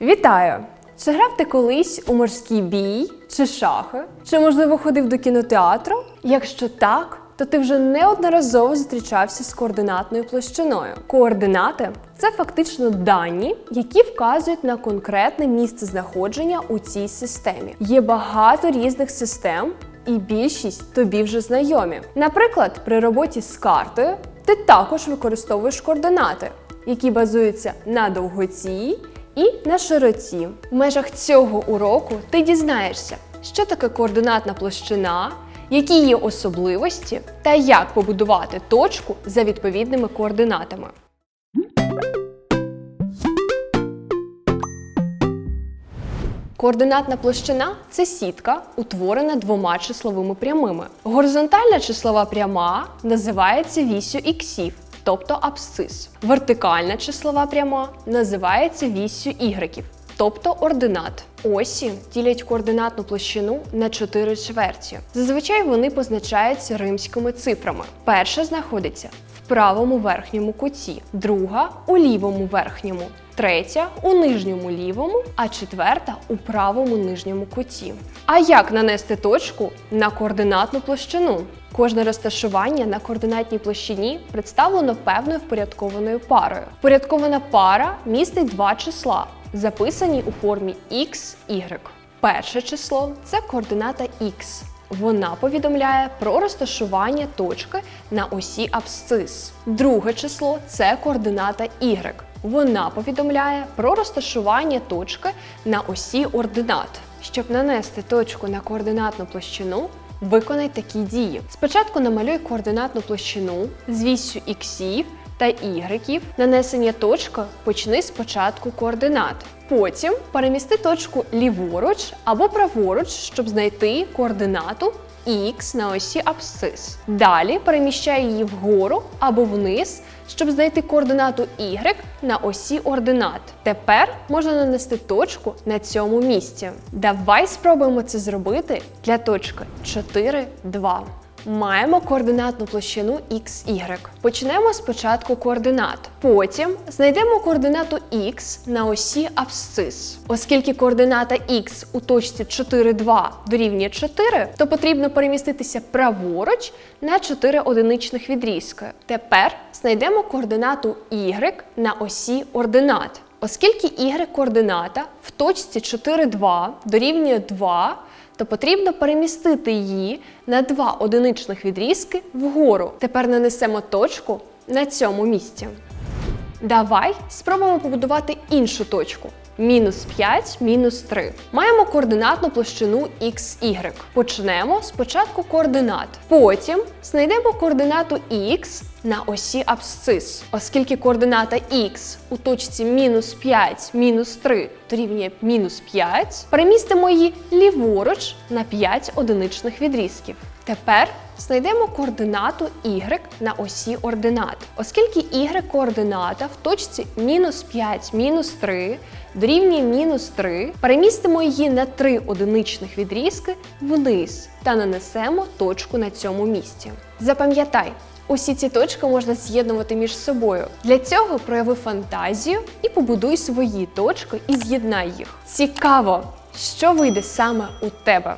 Вітаю! Чи грав ти колись у морський бій чи шахи? Чи можливо ходив до кінотеатру? Якщо так, то ти вже неодноразово зустрічався з координатною площиною. Координати це фактично дані, які вказують на конкретне місце знаходження у цій системі. Є багато різних систем, і більшість тобі вже знайомі. Наприклад, при роботі з картою ти також використовуєш координати, які базуються на довготі і на широті. В межах цього уроку ти дізнаєшся, що таке координатна площина, які є особливості та як побудувати точку за відповідними координатами. Координатна площина це сітка, утворена двома числовими прямими. Горизонтальна числова пряма називається вісю іксів, тобто абсцис. Вертикальна числова пряма називається віссю ігреків, тобто ординат. Осі ділять координатну площину на чотири чверті. Зазвичай вони позначаються римськими цифрами. Перша знаходиться в правому верхньому куті, друга у лівому верхньому, третя у нижньому лівому, а четверта у правому нижньому куті. А як нанести точку на координатну площину? Кожне розташування на координатній площині представлено певною впорядкованою парою. Впорядкована пара містить два числа, записані у формі x, y. Перше число це координата x. Вона повідомляє про розташування точки на осі абсцис. Друге число це координата y. Вона повідомляє про розташування точки на осі ординат. Щоб нанести точку на координатну площину, виконай такі дії. Спочатку намалюй координатну площину з вісю іксів та ігреків. Нанесення точки почни з початку координат. Потім перемісти точку ліворуч або праворуч, щоб знайти координату х на осі абсцис. Далі переміщаю її вгору або вниз, щоб знайти координату y на осі ординат. Тепер можна нанести точку на цьому місці. Давай спробуємо це зробити для точки 4, 2. Маємо координатну площину XY. Почнемо спочатку координат. Потім знайдемо координату X на осі абсцис. Оскільки координата X у точці 4, 2 дорівнює 4, то потрібно переміститися праворуч на 4 одиничних відрізки. Тепер знайдемо координату Y на осі ординат. Оскільки y координата в точці 4, 2 дорівнює 2, то потрібно перемістити її на два одиничних відрізки вгору. Тепер нанесемо точку на цьому місці. Давай спробуємо побудувати іншу точку. Мінус 5, мінус 3. Маємо координатну площину XY. Почнемо спочатку координат. Потім знайдемо координату X на осі абсцис. Оскільки координата X у точці мінус 5, мінус 3 дорівнює мінус 5, перемістимо її ліворуч на 5 одиничних відрізків. Тепер знайдемо координату y на осі ординат. Оскільки y координата в точці мінус 5, мінус 3 дорівнює мінус 3, перемістимо її на 3 одиничних відрізки вниз та нанесемо точку на цьому місці. Запам'ятай, Усі ці точки можна з'єднувати між собою. Для цього прояви фантазію і побудуй свої точки і з'єднай їх. Цікаво, що вийде саме у тебе.